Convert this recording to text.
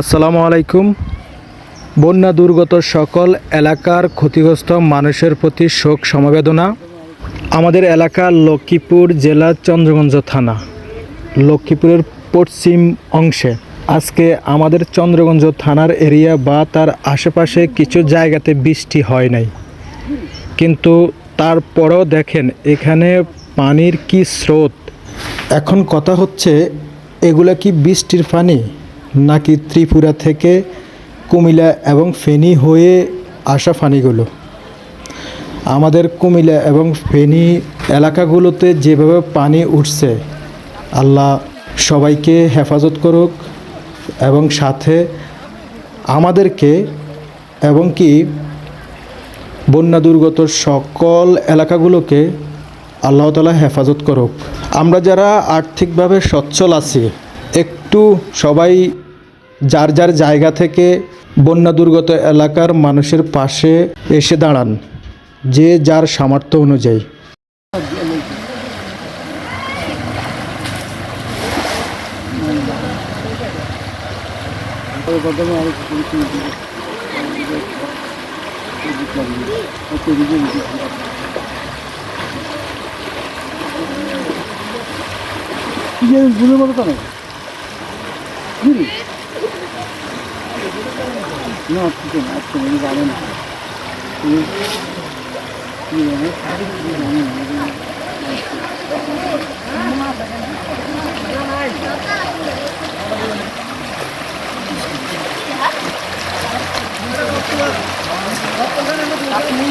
আসসালামু আলাইকুম। বন্যা দুর্গত সকল এলাকার ক্ষতিগ্রস্ত মানুষের প্রতি শোক সমবেদনা। আমাদের এলাকা লক্ষ্মীপুর জেলার চন্দ্রগঞ্জ থানা, লক্ষ্মীপুরের পশ্চিম অংশে। আজকে আমাদের চন্দ্রগঞ্জ থানার এরিয়া বা তার আশেপাশে কিছু জায়গাতে বৃষ্টি হয় নাই। কিন্তু তারপরও দেখেন, এখানে পানির কি স্রোত। এখন কথা হচ্ছে, এগুলা কি বৃষ্টির পানি? নাকি ত্রিপুরা থেকে কুমিল্লা এবং ফেনী হয়ে আসা পানিগুলো আমাদের কুমিল্লা এবং ফেনী এলাকাগুলোতে যেভাবে পানি উঠছে, আল্লাহ সবাইকে হেফাজত করুক এবং সাথে আমাদেরকে এবং কি বন্যা দুর্গত সকল এলাকাগুলোকে আল্লাহ তালা হেফাজত করুক। আমরা যারা আর্থিকভাবে সচ্ছল আছি, একটু সবাই যার যার জায়গা থেকে বন্যা দুর্গত এলাকার মানুষের পাশে এসে দাঁড়ান, যে যার সামর্থ্য অনুযায়ী। গুণের মতো তো Não, tudo mais, também vale nada. E, e eu não sabe que não é nada. Né? Tá আপনি